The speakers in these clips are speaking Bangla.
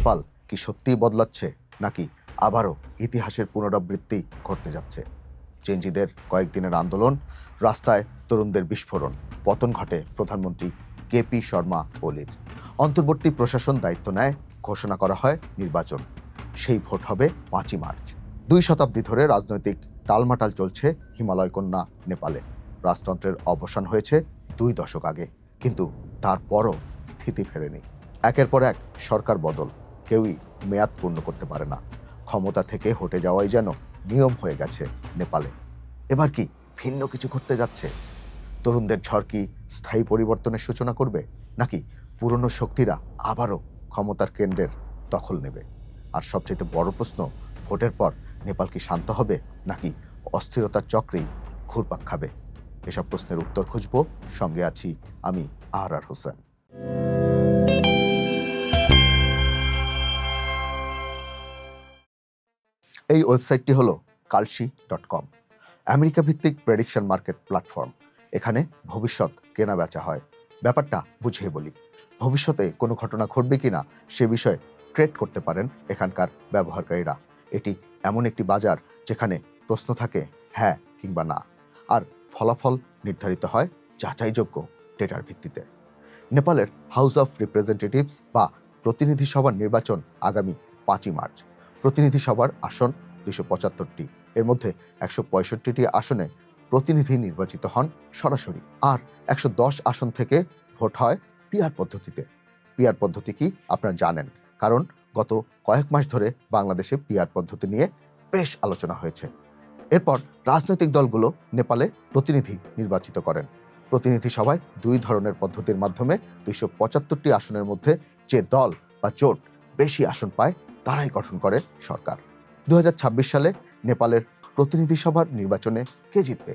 নেপাল কি সত্যিই বদলাচ্ছে নাকি আবারও ইতিহাসের পুনরাবৃত্তি ঘটতে যাচ্ছে? চেঞ্জিদের কয়েকদিনের আন্দোলন, রাস্তায় তরুণদের বিস্ফোরণ, পতন ঘটে প্রধানমন্ত্রী কেপি শর্মা ওলির অন্তর্বর্তী প্রশাসন দায়িত্ব নেয়, ঘোষণা করা হয় নির্বাচন। সেই ভোট হবে পাঁচই মার্চ। দুই শতাব্দী ধরে রাজনৈতিক টালমাটাল চলছে হিমালয় কন্যা নেপালে। রাজতন্ত্রের অবসান হয়েছে দুই দশক আগে, কিন্তু তারপরও স্থিতি ফেরেনি। একের পর এক সরকার বদল। কেউই মেয়াদ পূর্ণ করতে পারে না। ক্ষমতা থেকে হটে যাওয়াই যেন নিয়ম হয়ে গেছে নেপালে। এবার কি ভিন্ন কিছু ঘটতে যাচ্ছে? তরুণদের ঝড় কি স্থায়ী পরিবর্তনের সূচনা করবে? নাকি পুরনো শক্তিরা আবারও ক্ষমতার কেন্দ্রের দখল নেবে? আর সবচেয়ে বড় প্রশ্ন, ভোটের পর নেপাল কি শান্ত হবে, নাকি অস্থিরতার চক্রেই ঘুরপাক খাবে? এসব প্রশ্নের উত্তর খুঁজব। সঙ্গে আছি আমি আর আর হোসেন। এই ওয়েবসাইটটি হলো কালশি ডট কম আমেরিকা ভিত্তিক প্রেডিকশন মার্কেট প্ল্যাটফর্ম। এখানে ভবিষ্যৎ কেনা বেচা হয়। ব্যাপারটা বুঝিয়ে বলি। ভবিষ্যতে কোনো ঘটনা ঘটবে কিনা সে বিষয়ে ট্রেড করতে পারেন এখানকার ব্যবহারকারীরা। এটি এমন একটি বাজার যেখানে প্রশ্ন থাকে হ্যাঁ কিংবা না? আর ফলাফল নির্ধারিত হয় যাচাইযোগ্য ডেটার ভিত্তিতে। নেপালের হাউস অফ রিপ্রেজেন্টেটিভস বা প্রতিনিধি সভার নির্বাচন আগামী পাঁচই মার্চ। প্রতিনিধি সভার আসন দুশো পঁচাত্তরটি। এর মধ্যে একশো পঁয়ষট্টিটি আসনে প্রতিনিধি নির্বাচিত হন সরাসরি আর একশো দশ আসন থেকে ভোট হয় পিআর পদ্ধতিতে। পিআর পদ্ধতি কি আপনারা জানেন, কারণ গত কয়েক মাস ধরে বাংলাদেশে পিআর পদ্ধতি নিয়ে বেশ আলোচনা হয়েছে। এরপর রাজনৈতিক দলগুলো নেপালে প্রতিনিধি নির্বাচিত করেন। প্রতিনিধি সভায় দুই ধরনের পদ্ধতির মাধ্যমে দুইশো পঁচাত্তরটি আসনের মধ্যে যে দল বা জোট বেশি আসন পায় তারাই গঠন করে সরকার। দু হাজার ছাব্বিশ সালে নেপালের প্রতিনিধি সভার নির্বাচনে কে জিতবে?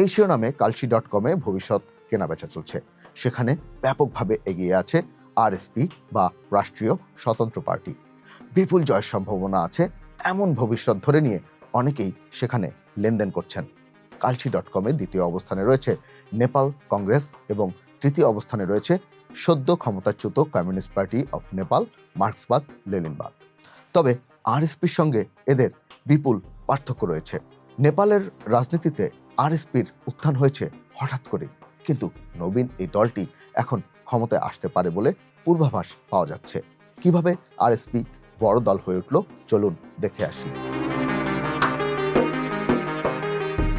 এই শিরোনামে কালসি ডট কমে ভবিষ্যৎ কেনাবেচা চলছে। সেখানে ব্যাপকভাবে এগিয়ে আছে আরএসপি বা রাষ্ট্রীয় স্বতন্ত্র পার্টি। বিপুল জয়ের সম্ভাবনা আছে, এমন ভবিষ্যৎ ধরে নিয়ে অনেকেই সেখানে লেনদেন করছেন। কালসি ডট কমে দ্বিতীয় অবস্থানে রয়েছে নেপাল কংগ্রেস এবং তৃতীয় অবস্থানে রয়েছে সদ্য ক্ষমতাচ্যুত কমিউনিস্ট পার্টি অফ নেপাল, মার্ক্সবাদ, লেনিনবাদ। তবে আরএসপির সঙ্গে এদের বিপুল পার্থক্য রয়েছে। নেপালের রাজনীতিতে আরএসপির উত্থান হয়েছে হঠাৎ করে কিন্তু নবীন এই দলটি এখন ক্ষমতায় আসতে পারে বলে পূর্বাভাস পাওয়া যাচ্ছে। কীভাবে আরএসপি বড় দল হয়ে উঠল, চলুন দেখে আসি।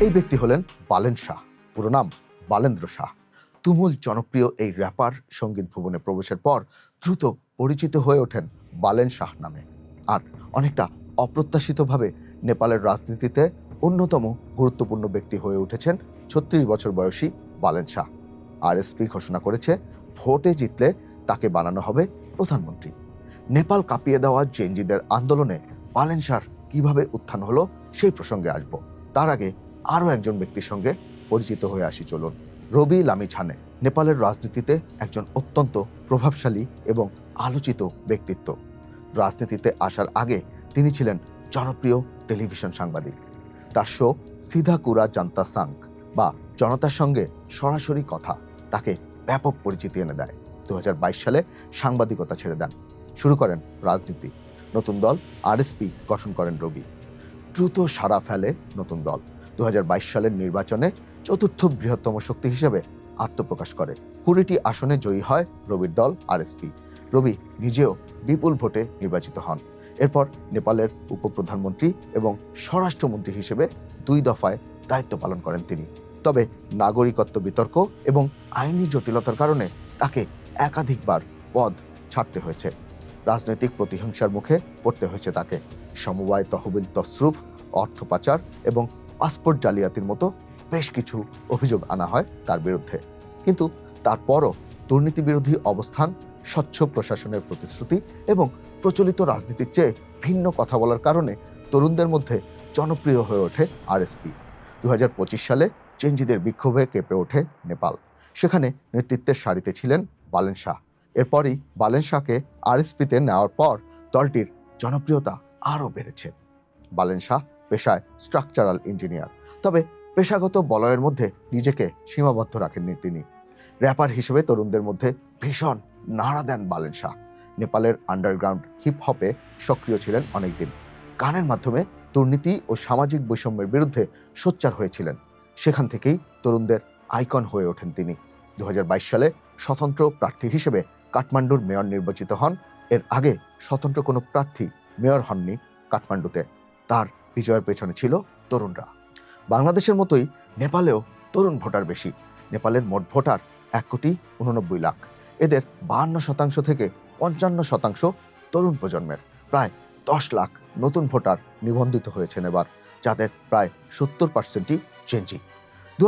এই ব্যক্তি হলেন বালেন শাহ। পুরো নাম বালেন্দ্র শাহ। তুমুল জনপ্রিয় এই র্যাপার সংগীত ভবনে প্রবেশের পর দ্রুত পরিচিত হয়ে ওঠেন বালেন শাহ নামে। আর অনেকটা অপ্রত্যাশিতভাবে নেপালের রাজনীতিতে অন্যতম গুরুত্বপূর্ণ ব্যক্তি হয়ে উঠেছেন ছত্রিশ বছর বয়সী বালেন শাহ। আরএসপি ঘোষণা করেছে ভোটে জিতলে তাকে বানানো হবে প্রধানমন্ত্রী। নেপাল কাঁপিয়ে দেওয়া জেনজিদের আন্দোলনে বালেন শাহর কীভাবে উত্থান হলো সেই প্রসঙ্গে আসব। তার আগে আরও একজন ব্যক্তির সঙ্গে পরিচিত হয়ে আসি চলুন। রবি লামি ছানে, নেপালের রাজনীতিতে একজন অত্যন্ত প্রভাবশালী এবং আলোচিত ব্যক্তিত্ব। রাজনীতিতে আসার আগে তিনি ছিলেন জনপ্রিয় টেলিভিশন সাংবাদিক। তার শো সিধা কুরা জান্তা বা জনতার সঙ্গে সরাসরি কথা তাকে ব্যাপক পরিচিতি এনে দেয়। দু হাজার বাইশ সালে সাংবাদিকতা ছেড়ে দেন। শুরু করেন রাজনীতি। নতুন দল আরএসপি গঠন করেন রবি দ্রুত সাড়া ফেলে নতুন দল। দু হাজার বাইশ সালের নির্বাচনে চতুর্থ বৃহত্তম শক্তি হিসেবে আত্মপ্রকাশ করে। কুড়িটি আসনে জয়ী হয় রবির দল আরএসপি। রবি নিজেও বিপুল ভোটে নির্বাচিত হন। এরপর নেপালের উপপ্রধানমন্ত্রী এবং স্বরাষ্ট্রমন্ত্রী হিসেবে দুই দফায় দায়িত্ব পালন করেন তিনি। তবে নাগরিকত্ব বিতর্ক এবং আইনি জটিলতার কারণে তাকে একাধিকবার পদ ছাড়তে হয়েছে। রাজনৈতিক প্রতিহিংসার মুখে পড়তে হয়েছে তাকে। সমবায় তহবিল তসরুফ অর্থ পাচার এবং পাসপোর্ট জালিয়াতির মতো বেশ কিছু অভিযোগ আনা হয় তার বিরুদ্ধে। কিন্তু তারপরও দুর্নীতি বিরোধী অবস্থান স্বচ্ছ প্রশাসনের প্রতিশ্রুতি এবং প্রচলিত রাজনীতির চেয়ে ভিন্ন কথা বলার কারণে তরুণদের মধ্যে জনপ্রিয় হয়ে ওঠে আরএসপি। দু হাজার পঁচিশ সালে চেঞ্জিদের বিক্ষোভে কেঁপে ওঠে নেপাল। সেখানে নেতৃত্বের সারিতে ছিলেন বালেন শাহ। এরপরই বালেন শাহকে আরএসপিতে নেওয়ার পর দলটির জনপ্রিয়তা আরও বেড়েছে। বালেন শাহ পেশায় স্ট্রাকচারাল ইঞ্জিনিয়ার তবে পেশাগত বলয়ের মধ্যে নিজেকে সীমাবদ্ধ রাখেননি তিনি। র্যাপার হিসেবে তরুণদের মধ্যে ভীষণ নাড়া দেন বালেন শাহ। নেপালের আন্ডারগ্রাউন্ড হিপ হপে সক্রিয় ছিলেন অনেকদিন। গানের মাধ্যমে দুর্নীতি ও সামাজিক বৈষম্যের বিরুদ্ধে সোচ্চার হয়েছিলেন। সেখান থেকেই তরুণদের আইকন হয়ে ওঠেন তিনি। দু হাজার বাইশ সালে স্বতন্ত্র প্রার্থী হিসেবে কাঠমান্ডুর মেয়র নির্বাচিত হন। এর আগে স্বতন্ত্র কোনো প্রার্থী মেয়র হননি কাঠমান্ডুতে। তার বিজয়ের পেছনে ছিল তরুণরা। বাংলাদেশের মতোই নেপালেও তরুণ ভোটার বেশি। নেপালের মোট ভোটার এক কোটি উননব্বই লাখ। এদের বাহান্ন শতাংশ থেকে পঞ্চান্ন শতাংশ তরুণ প্রজন্মের। প্রায় দশ লাখ নতুন ভোটার নিবন্ধিত হয়েছেন এবার, যাদের প্রায় সত্তর পার্সেন্টই চেঞ্জি দু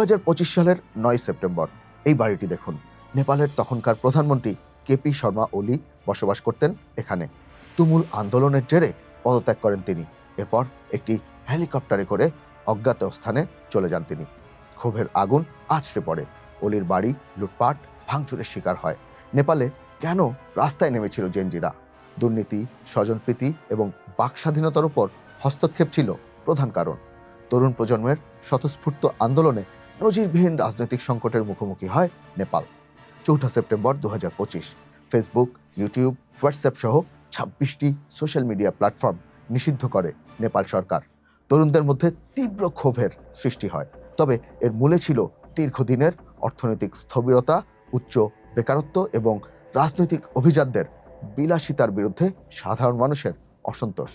সালের নয় সেপ্টেম্বর, এই বাড়িটি দেখুন। নেপালের তখনকার প্রধানমন্ত্রী কেপি শর্মা ওলি বসবাস করতেন এখানে। তুমুল আন্দোলনের জেরে পদত্যাগ করেন তিনি। এরপর একটি হেলিকপ্টারে করে অজ্ঞাত স্থানে চলে যান তিনি। ক্ষোভের আগুন আছড়ে পড়ে। অলির বাড়ি, লুটপাট, ভাঙচুরের শিকার হয়। নেপালে কেন রাস্তায় নেমেছিল জেনজিরা? দুর্নীতি, স্বজনপ্রীতি এবং বাক স্বাধীনতার উপর হস্তক্ষেপ ছিল প্রধান কারণ। তরুণ প্রজন্মের স্বতঃস্ফূর্ত আন্দোলনে নজিরবিহীন রাজনৈতিক সংকটের মুখোমুখি হয় নেপাল। চৌঠা সেপ্টেম্বর দু হাজার পঁচিশ ফেসবুক ইউটিউব হোয়াটসঅ্যাপ সহ ছাব্বিশটি সোশ্যাল মিডিয়া প্ল্যাটফর্ম নিষিদ্ধ করে নেপাল সরকার। তরুণদের মধ্যে তীব্র ক্ষোভের সৃষ্টি হয়। তবে এর মূলে ছিল দীর্ঘদিনের অর্থনৈতিক স্থবিরতা, উচ্চ বেকারত্ব এবং রাজনৈতিক অভিজাতদের বিলাসিতার বিরুদ্ধে সাধারণ মানুষের অসন্তোষ।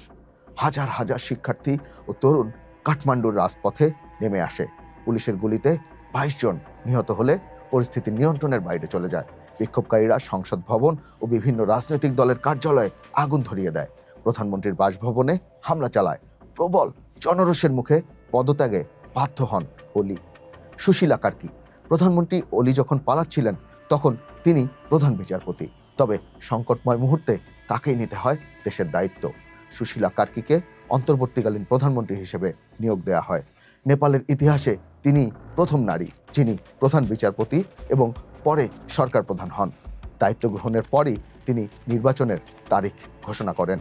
হাজার হাজার শিক্ষার্থী ও তরুণ কাঠমান্ডুর রাজপথে নেমে আসে। পুলিশের গুলিতে বাইশ জন নিহত হলে পরিস্থিতি নিয়ন্ত্রণের বাইরে চলে যায়। বিক্ষোভকারীরা সংসদ ভবন ও বিভিন্ন রাজনৈতিক দলের কার্যালয়ে আগুন ধরিয়ে দেয়। প্রধানমন্ত্রীর বাসভবনে হামলা চালায়। প্রবল জনরোষের মুখে পদত্যাগে বাধ্য হন অলি। সুশীলা কার্কি, প্রধানমন্ত্রী অলি যখন পালাচ্ছিলেন, তখন তিনি প্রধান বিচারপতি। তবে সংকটময় মুহূর্তে তাকেই নিতে হয় দেশের দায়িত্ব। সুশীলা কার্কিকে অন্তর্বর্তীকালীন প্রধানমন্ত্রী হিসেবে নিয়োগ দেওয়া হয়। নেপালের ইতিহাসে তিনি প্রথম নারী, যিনি প্রধান বিচারপতি এবং পরে সরকার প্রধান হন। দায়িত্ব গ্রহণের পরই তিনি নির্বাচনের তারিখ ঘোষণা করেন।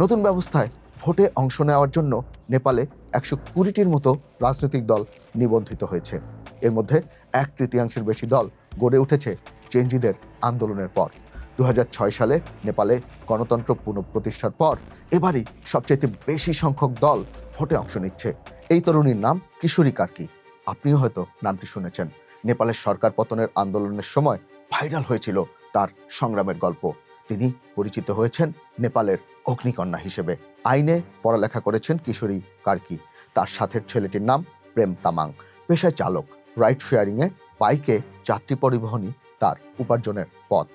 নতুন ব্যবস্থায় ভোটে অংশ নেওয়ার জন্য নেপালে একশো কুড়িটির মতো রাজনৈতিক দল নিবন্ধিত হয়েছে। এর মধ্যে এক তৃতীয়াংশের বেশি দল গড়ে উঠেছে চেঞ্জিদের আন্দোলনের পর। দু হাজার ছয় সালে নেপালে গণতন্ত্র পুনঃপ্রতিষ্ঠার পর এবারই সবচেয়ে বেশি সংখ্যক দল ভোটে অংশ নিচ্ছে। এই তরুণীর নাম কিশোরী কার্কি। আপনিও হয়তো নামটি শুনেছেন। নেপালের সরকার পতনের আন্দোলনের সময় ভাইরাল হয়েছিল তার সংগ্রামের গল্প। তিনি পরিচিত হয়েছেন নেপালের অগ্নিকন্যা হিসেবে। আইনে পড়ালেখা করেছেন কিশোরী কার্কি। তার সাথের ছেলেটির নাম প্রেম তামাং। পেশায় চালক। রাইড শেয়ারিংয়ে বাইকে যাত্রী পরিবহনই তার উপার্জনের পথ।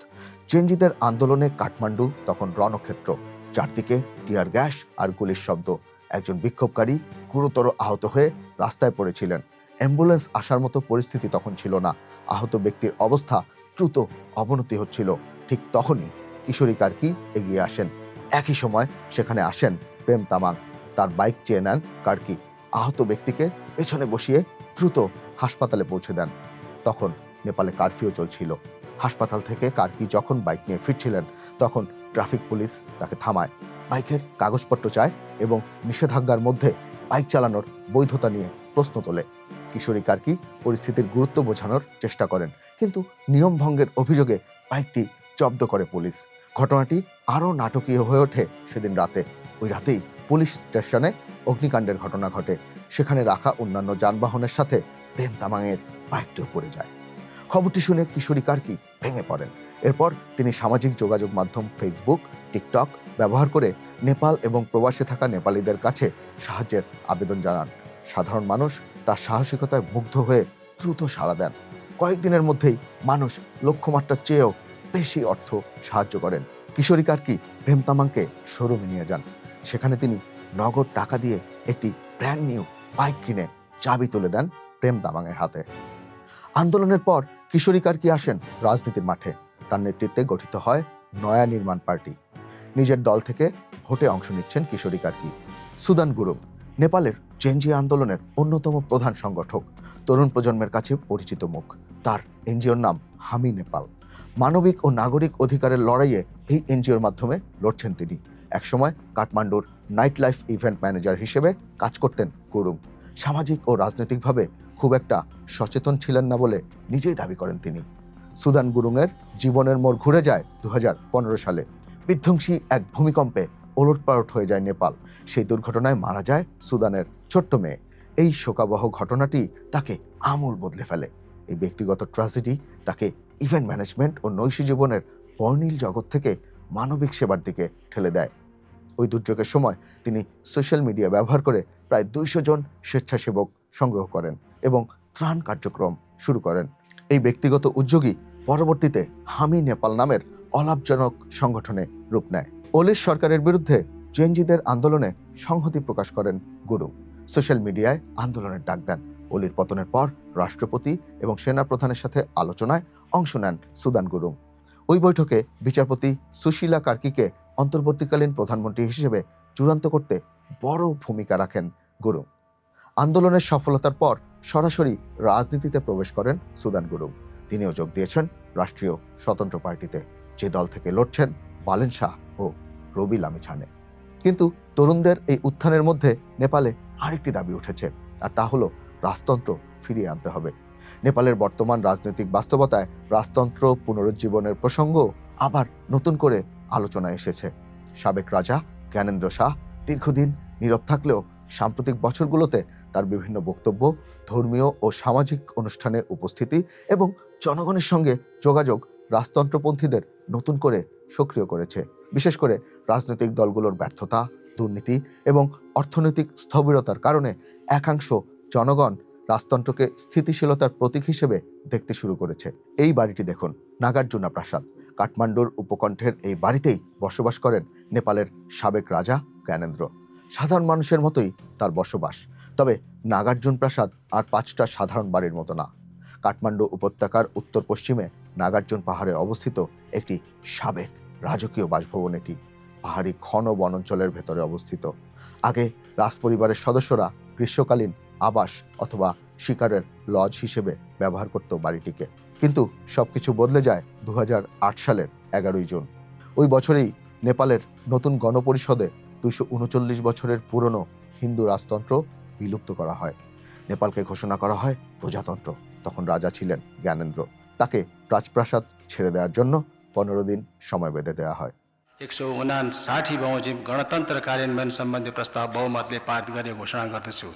চেঞ্জিদের আন্দোলনে কাঠমান্ডু, তখন রণক্ষেত্র। চারদিকে টিয়ার গ্যাস আর গুলির শব্দ। একজন বিক্ষোভকারী গুরুতর আহত হয়ে রাস্তায় পড়েছিলেন। অ্যাম্বুলেন্স আসার মতো পরিস্থিতি তখন ছিল না। আহত ব্যক্তির অবস্থা দ্রুত অবনতি হচ্ছিল। ঠিক তখনই কিশোরী কার্কি এগিয়ে আসেন। একই সময় সেখানে আসেন প্রেম তামাং। তার বাইক চেয়ে নেন কার্কি আহত ব্যক্তিকে পেছনে বসিয়ে দ্রুত হাসপাতালে পৌঁছে দেন। তখন নেপালে কারফিউ চলছিল। হাসপাতাল থেকে কার্কি যখন বাইক নিয়ে ফিরছিলেন, তখন ট্রাফিক পুলিশ তাকে থামায়। বাইকের কাগজপত্র চায় এবং নিষেধাজ্ঞার মধ্যে বাইক চালানোর বৈধতা নিয়ে প্রশ্ন তোলে। কিশোরী কার্কি পরিস্থিতির গুরুত্ব বোঝানোর চেষ্টা করেন, কিন্তু নিয়ম ভঙ্গের অভিযোগে বাইকটি জব্দ করে পুলিশ। ঘটনাটি আরও নাটকীয় হয়ে ওঠে সেদিন রাতে। ওই রাতেই পুলিশ স্টেশনে অগ্নিকাণ্ডের ঘটনা ঘটে। সেখানে রাখা অন্যান্য যানবাহনের সাথে প্রেম তামাংয়ের বাইকটিও পড়ে যায়। খবরটি শুনে কিশোরী কার্কি ভেঙে পড়েন। এরপর তিনি সামাজিক যোগাযোগ মাধ্যম ফেসবুক টিকটক ব্যবহার করে নেপাল এবং প্রবাসে থাকা নেপালিদের কাছে সাহায্যের আবেদন জানান। সাধারণ মানুষ তার সাহসিকতায় মুগ্ধ হয়ে দ্রুত সাড়া দেন। কয়েকদিনের মধ্যেই মানুষ লক্ষ্যমাত্রার চেয়েও বেশি অর্থ সাহায্য করেন। কিশোরী কার্কি প্রেম তামাংকে শোরুমে নিয়ে যান। সেখানে তিনি নগদ টাকা দিয়ে একটি ব্র্যান্ড নিউ বাইক কিনে চাবি তুলে দেন প্রেম তামাংয়ের হাতে। আন্দোলনের পর কিশোরী কার্কি আসেন রাজনীতির মাঠে? তার নেতৃত্বে গঠিত হয় নয়া নির্মাণ পার্টি। নিজের দল থেকে ভোটে অংশ নিচ্ছেন কিশোরী কার্কি সুদান গুরুং, নেপালের চেঞ্জি আন্দোলনের অন্যতম প্রধান সংগঠক। তরুণ প্রজন্মের কাছে পরিচিত মুখ। তার এনজিওর নাম হামি নেপাল। মানবিক ও নাগরিক অধিকারের লড়াইয়ে এই এনজিওর মাধ্যমে লড়ছেন তিনি। একসময় কাঠমান্ডুর নাইট লাইফ ইভেন্ট ম্যানেজার হিসেবে কাজ করতেন গুরুং। সামাজিক ও রাজনৈতিকভাবে খুব একটা সচেতন ছিলেন না বলে নিজেই দাবি করেন তিনি। সুদান গুরুংয়ের জীবনের মোড় ঘুরে যায় দু হাজার পনেরো সালে। বিধ্বংসী এক ভূমিকম্পে ওলটপালট হয়ে যায় নেপাল। সেই দুর্ঘটনায় মারা যায় সুদানের ছোট্ট মেয়ে। এই শোকাবহ ঘটনাটি তাকে আমূল বদলে ফেলে। এই ব্যক্তিগত ট্র্যাজেডি তাকে ইভেন্ট ম্যানেজমেন্ট ও নৈশী জীবনের বর্ণিল জগৎ থেকে মানবিক সেবার দিকে ঠেলে দেয়। ওই দুর্যোগের সময় তিনি সোশ্যাল মিডিয়া ব্যবহার করে প্রায় দুইশো জন স্বেচ্ছাসেবক সংগ্রহ করেন। এবং ত্রাণ কার্যক্রম শুরু করেন। এই ব্যক্তিগত উদ্যোগী পরবর্তীতে হামি নেপাল নামের অলাভজনক সংগঠনে রূপ নেয়। ওলিশ সরকারের বিরুদ্ধে জেনজিদের আন্দোলনে সংহতি প্রকাশ করেন গুরু। সোশ্যাল মিডিয়ায় আন্দোলনের ডাক দেন। অলির পতনের পর রাষ্ট্রপতি এবং সেনা প্রধানের সাথে আলোচনায় অংশ নেন সুদান গুরুং। ওই বৈঠকে বিচারপতি সুশীলা কার্কিকে অন্তর্বর্তীকালীন প্রধানমন্ত্রী হিসেবে চূড়ান্ত করতে বড় ভূমিকা রাখেন গুরুং। আন্দোলনের সফলতার পর সরাসরি রাজনীতিতে প্রবেশ করেন সুদান গুরুং। তিনিও যোগ দিয়েছেন রাষ্ট্রীয় স্বতন্ত্র পার্টিতে। যে দল থেকে লড়ছেন বালেন শাহ ও রবি লামিছানে কিন্তু তরুণদের এই উত্থানের মধ্যে নেপালে আরেকটি দাবি উঠেছে, আর তা হলো রাজতন্ত্র ফিরিয়ে আনতে হবে। নেপালের বর্তমান রাজনৈতিক বাস্তবতায় রাজতন্ত্র পুনরুজ্জীবনের প্রসঙ্গ আবার নতুন করে আলোচনায় এসেছে। সাবেক রাজা জ্ঞানেন্দ্র শাহ দীর্ঘদিন নীরব থাকলেও সাম্প্রতিক বছরগুলোতে তার বিভিন্ন বক্তব্য, ধর্মীয় ও সামাজিক অনুষ্ঠানে উপস্থিতি এবং জনগণের সঙ্গে যোগাযোগ রাজতন্ত্রপন্থীদের নতুন করে সক্রিয় করেছে। বিশেষ করে রাজনৈতিক দলগুলোর ব্যর্থতা, দুর্নীতি এবং অর্থনৈতিক স্থবিরতার কারণে একাংশ জনগণ রাজতন্ত্রকে স্থিতিশীলতার প্রতীক হিসেবে দেখতে শুরু করেছে। এই বাড়িটি দেখুন, নাগার্জুনা প্রাসাদ। কাঠমান্ডুর উপকণ্ঠের এই বাড়িতেই বসবাস করেন নেপালের সাবেক রাজা জ্ঞানেন্দ্র। সাধারণ মানুষের মতোই তার বসবাস। তবে নাগার্জুন প্রাসাদ আর পাঁচটা সাধারণ বাড়ির মতো না। কাঠমান্ডু উপত্যকার উত্তর পশ্চিমে নাগার্জুন পাহাড়ে অবস্থিত একটি সাবেক রাজকীয় বাসভবন এটি। পাহাড়ি ঘন বনাঞ্চলের ভেতরে অবস্থিত। আগে রাজপরিবারের সদস্যরা গ্রীষ্মকালীন আবাস অথবা শিকারের লজ হিসেবে ব্যবহার করত বাড়িটিকে। কিন্তু সবকিছু বদলে যায় দু হাজার আট সালের এগারোই জুন। ওই বছরেই নেপালের নতুন গণপরিষদে দুইশো উনচল্লিশ বছরের পুরনো হিন্দু রাজতন্ত্র বিলুপ্ত করা হয়। নেপালকে ঘোষণা করা হয় প্রজাতন্ত্র। তখন রাজা ছিলেন জ্ঞানেন্দ্র। তাকে রাজপ্রাসাদ ছেড়ে দেওয়ার জন্য পনেরো দিন সময় বেঁধে দেওয়া হয়। એકસો ઉનાસાઠી બમોજી ગણતંત્ર કાર્યાન્વયન সম্বন্ধে প্রস্তাব বহুমতলে পাঠ করে ঘোষণা করতেছু।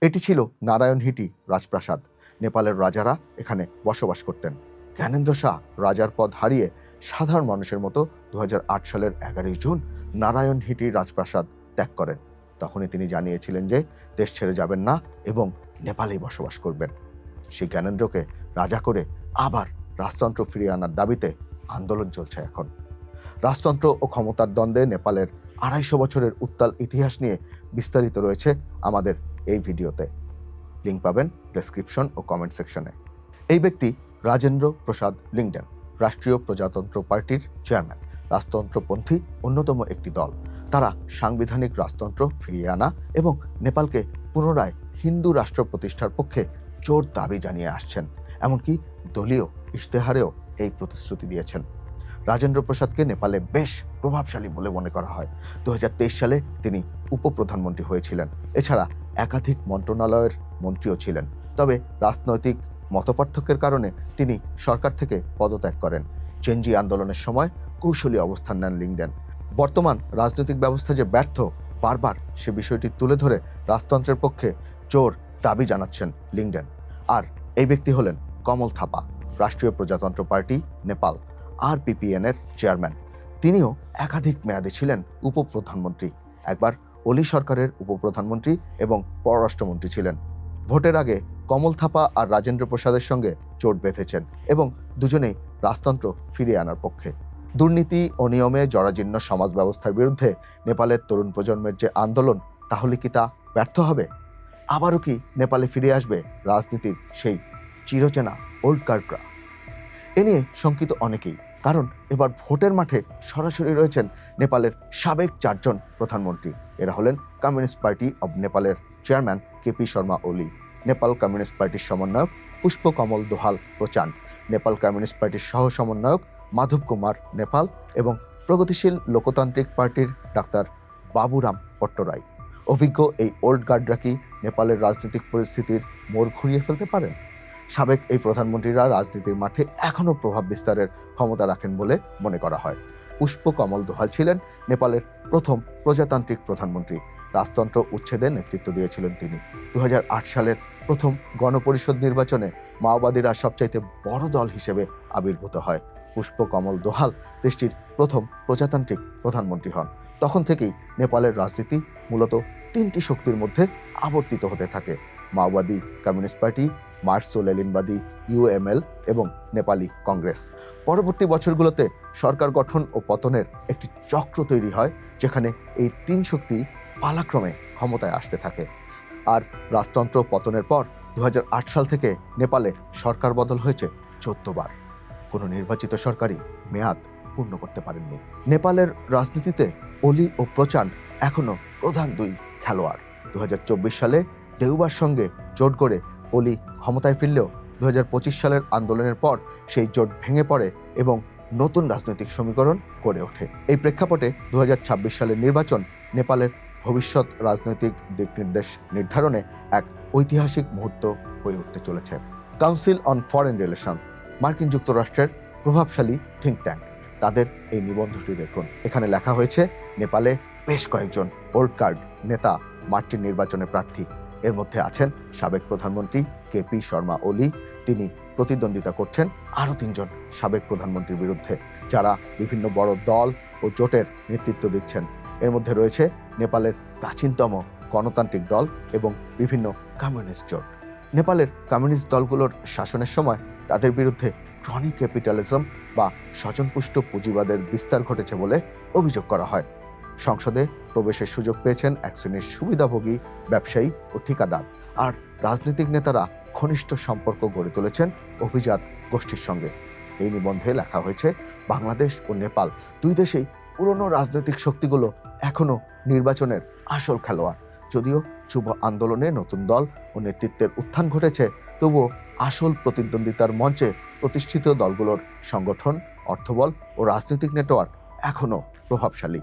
এটি ছিল নারায়ণ হিটি রাজপ্রাসাদ। নেপালের রাজারা এখানে বসবাস করতেন। জ্ঞানেন্দ্র শাহ রাজার পদ হারিয়ে সাধারণ মানুষের মতো দু হাজার আট সালের এগারোই জুন নারায়ণ হিটি রাজপ্রাসাদ ত্যাগ করেন। তখনই তিনি জানিয়েছিলেন যে দেশ ছেড়ে যাবেন না এবং নেপালেই বসবাস করবেন। সেই জ্ঞানেন্দ্রকে রাজা করে আবার রাজতন্ত্র ফিরিয়ে আনার দাবিতে আন্দোলন চলছে এখন। রাজতন্ত্র ও ক্ষমতার দ্বন্দ্বে নেপালের আড়াইশো বছরের উত্তাল ইতিহাস নিয়ে বিস্তারিত রয়েছে আমাদের এই ভিডিওতে। লিঙ্ক পাবেন ডেসক্রিপশন ও কমেন্ট সেকশনে। এই ব্যক্তি রাজেন্দ্র প্রসাদ লিংডেন, রাষ্ট্রীয় প্রজাতন্ত্র পার্টির চেয়ারম্যান, রাজতন্ত্রপন্থী অন্যতম একটি দল। তারা সাংবিধানিক রাজতন্ত্র ফিরিয়ে আনা এবং নেপালকে পুনরায় হিন্দু রাষ্ট্র প্রতিষ্ঠার পক্ষে জোর দাবি জানিয়ে আসছেন। এমনকি দলীয় ইশতেহারেও এই প্রতিশ্রুতি দিয়েছেন। রাজেন্দ্র প্রসাদকে নেপালে বেশ প্রভাবশালী বলে মনে করা হয়। দু হাজার তেইশ সালে তিনি উপপ্রধানমন্ত্রী হয়েছিলেন। এছাড়া একাধিক মন্ত্রণালয়ের মন্ত্রীও ছিলেন। তবে রাজনৈতিক মতপার্থক্যের কারণে তিনি সরকার থেকে পদত্যাগ করেন। চেঞ্জি আন্দোলনের সময় কৌশলী অবস্থান নেন লিংডেন। বর্তমান রাজনৈতিক ব্যবস্থা যে ব্যর্থ, বারবার সে বিষয়টি তুলে ধরে রাজতন্ত্রের পক্ষে জোর দাবি জানাচ্ছেন লিংডেন। আর এই ব্যক্তি হলেন কমল থাপা, রাষ্ট্রীয় প্রজাতন্ত্র পার্টি, নেপাল আর পিপিএন এর চেয়ারম্যান। তিনিও একাধিক মেয়াদে ছিলেন উপপ্রধানমন্ত্রী। একবার অলি সরকারের উপপ্রধানমন্ত্রী এবং পররাষ্ট্রমন্ত্রী ছিলেন। ভোটের আগে কমল থাপা আর রাজেন্দ্র প্রসাদের সঙ্গে জোট বেঁধেছেন এবং দুজনেই রাজতন্ত্র ফিরিয়ে আনার পক্ষে। দুর্নীতি ও নিয়মে জরাজীর্ণ সমাজ ব্যবস্থার বিরুদ্ধে নেপালের তরুণ প্রজন্মের যে আন্দোলন, তাহলে কি তা ব্যর্থ হবে? আবারও কি নেপালে ফিরে আসবে রাজনীতির সেই চিরচেনা ওল্ড কার্ডরা এ নিয়ে শঙ্কিত অনেকেই, কারণ এবার ভোটের মাঠে সরাসরি রয়েছেন নেপালের সাবেক চারজন প্রধানমন্ত্রী। এরা হলেন কমিউনিস্ট পার্টি অব নেপালের chairman K P Sharma Oli, Nepal communist পার্টির সমন্বয়ক পুষ্পকমল দোহাল প্রচান, নেপাল কমিউনিস্ট পার্টির সহ সমন্বয়ক মাধব কুমার নেপাল এবং প্রগতিশীল লোকতান্ত্রিক পার্টির ডাক্তার বাবুরাম পট্টরাই অভিজ্ঞ এই ওল্ড গার্ডরা কি নেপালের রাজনৈতিক পরিস্থিতির মোড় ঘুরিয়ে ফেলতে পারেন? সাবেক এই প্রধানমন্ত্রীরা রাজনীতির মাঠে এখনও প্রভাব বিস্তারের ক্ষমতা রাখেন বলে মনে করা হয়। পুষ্প কমল দোহাল ছিলেন নেপালের প্রথম প্রজাতান্ত্রিক প্রধানমন্ত্রী। রাজতন্ত্র উচ্ছেদে নেতৃত্ব দিয়েছিলেন তিনি। দু হাজার আট সালের প্রথম গণপরিষদ নির্বাচনে মাওবাদীরা সবচাইতে বড় দল হিসেবে আবির্ভূত হয়। পুষ্প কমল দোহাল দেশটির প্রথম প্রজাতান্ত্রিক প্রধানমন্ত্রী হন। তখন থেকেই নেপালের রাজনীতি মূলত তিনটি শক্তির মধ্যে আবর্তিত হতে থাকে। মাওবাদী কমিউনিস্ট পার্টি মার্সো লেলিনবাদী ইউএমএল এবং নেপালি কংগ্রেস। পরবর্তী বছরগুলোতে সরকার গঠন ও পতনের একটি চক্র তৈরি হয়, যেখানে এই তিন শক্তি পালাক্রমে ক্ষমতায় আসতে থাকে। আর রাজতন্ত্র পতনের পর দু হাজার আট সাল থেকে নেপালে সরকার বদল হয়েছে চোদ্দ বার কোনো নির্বাচিত সরকারই মেয়াদ পূর্ণ করতে পারেননি। নেপালের রাজনীতিতে অলি ও প্রচান্ড এখনও প্রধান দুই খেলোয়াড়। দু সালে দেউবার সঙ্গে জোট করে অলি ক্ষমতায় ফিরলেও দু সালের আন্দোলনের পর সেই জোট ভেঙে পড়ে এবং নতুন রাজনৈতিক সমীকরণ গড়ে ওঠে। এই প্রেক্ষাপটে দু হাজার ছাব্বিশ সালের নির্বাচন নেপালের ভবিষ্যৎ রাজনৈতিক দিক নির্দেশ নির্ধারণে এক ঐতিহাসিক মুহূর্ত হয়ে উঠতে চলেছে। কাউন্সিল অন ফরেন রিলেশনস মার্কিন যুক্তরাষ্ট্রের প্রভাবশালী থিঙ্ক ট্যাঙ্ক। তাদের এই নিবন্ধটি দেখুন। এখানে লেখা হয়েছে, নেপালে বেশ কয়েকজন ওল্ড কার্ড নেতা মার্চের নির্বাচনে প্রার্থী। এর মধ্যে আছেন সাবেক প্রধানমন্ত্রী কেপি শর্মা ওলি। তিনি প্রতিদ্বন্দ্বিতা করছেন আরও তিনজন সাবেক প্রধানমন্ত্রীর বিরুদ্ধে, যারা বিভিন্ন বড় দল ও জোটের নেতৃত্ব দিচ্ছেন। এর মধ্যে রয়েছে নেপালের প্রাচীনতম গণতান্ত্রিক দল এবং বিভিন্ন কমিউনিস্ট জোট। নেপালের কমিউনিস্ট দলগুলোর শাসনের সময় তাদের বিরুদ্ধে ক্রনিক ক্যাপিটালিজম বা স্বজনপুষ্ট পুঁজিবাদের বিস্তার ঘটেছে বলে অভিযোগ করা হয়। সংসদে প্রবেশের সুযোগ পেয়েছেন এক শ্রেণির সুবিধাভোগী, ব্যবসায়ী ও ঠিকাদার। আর রাজনৈতিক নেতারা ঘনিষ্ঠ সম্পর্ক গড়ে তুলেছেন অভিজাত গোষ্ঠীর সঙ্গে। এই নিবন্ধে লেখা হয়েছে, বাংলাদেশ ও নেপাল দুই দেশেই পুরনো রাজনৈতিক শক্তিগুলো এখনও নির্বাচনের আসল খেলোয়াড়। যদিও যুব আন্দোলনে নতুন দল ও নেতৃত্বের উত্থান ঘটেছে তবুও আসল প্রতিদ্বন্দ্বিতার মঞ্চে প্রতিষ্ঠিত দলগুলোর সংগঠন, অর্থবল ও রাজনৈতিক নেটওয়ার্ক এখনও প্রভাবশালী।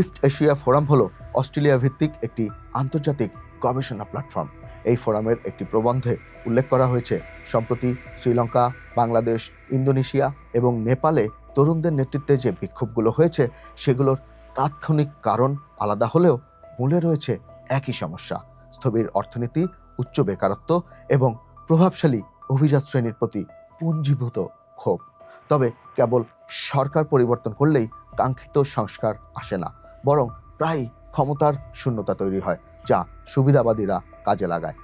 ইস্ট এশিয়া ফোরাম হলো অস্ট্রেলিয়া ভিত্তিক একটি আন্তর্জাতিক গবেষণা প্ল্যাটফর্ম। এই ফোরামের একটি প্রবন্ধে উল্লেখ করা হয়েছে, সম্প্রতি শ্রীলঙ্কা, বাংলাদেশ, ইন্দোনেশিয়া এবং নেপালে তরুণদের নেতৃত্বে যে বিক্ষোভগুলো হয়েছে, সেগুলোর তাৎক্ষণিক কারণ আলাদা হলেও মূলে রয়েছে একই সমস্যা। স্থবির অর্থনীতি, উচ্চ বেকারত্ব এবং প্রভাবশালী অভিজাত শ্রেণির প্রতি পুঞ্জীভূত ক্ষোভ। তবে কেবল সরকার পরিবর্তন করলেই কাঙ্ক্ষিত সংস্কার আসে না, বরং প্রায় ক্ষমতার শূন্যতা তৈরি হয়, যা সুবিধাবাদীরা কাজে লাগায়।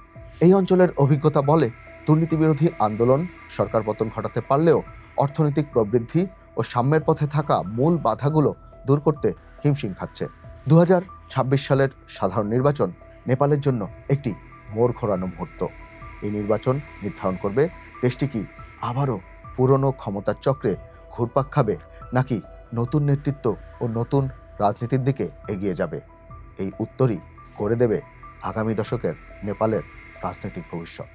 এই অঞ্চলের অভিজ্ঞতা বলে দুর্নীতিবিরোধী আন্দোলন সরকার পতন ঘটাতে পারলেও অর্থনৈতিক প্রবৃদ্ধি ও সাম্যের পথে থাকা মূল বাধাগুলো দূর করতে হিমশিম খাচ্ছে। দু হাজার ছাব্বিশ সালের সাধারণ নির্বাচন নেপালের জন্য একটি মোড় ঘোরানো মুহূর্ত। এই নির্বাচন নির্ধারণ করবে। দেশটি কি আবারও পুরনো ক্ষমতার চক্রে ঘুরপাক খাবে, নাকি নতুন নেতৃত্ব ও নতুন রাজনীতির দিকে এগিয়ে যাবে? এই উত্তরই করে দেবে আগামী দশকের নেপালের রাজনৈতিক ভবিষ্যৎ।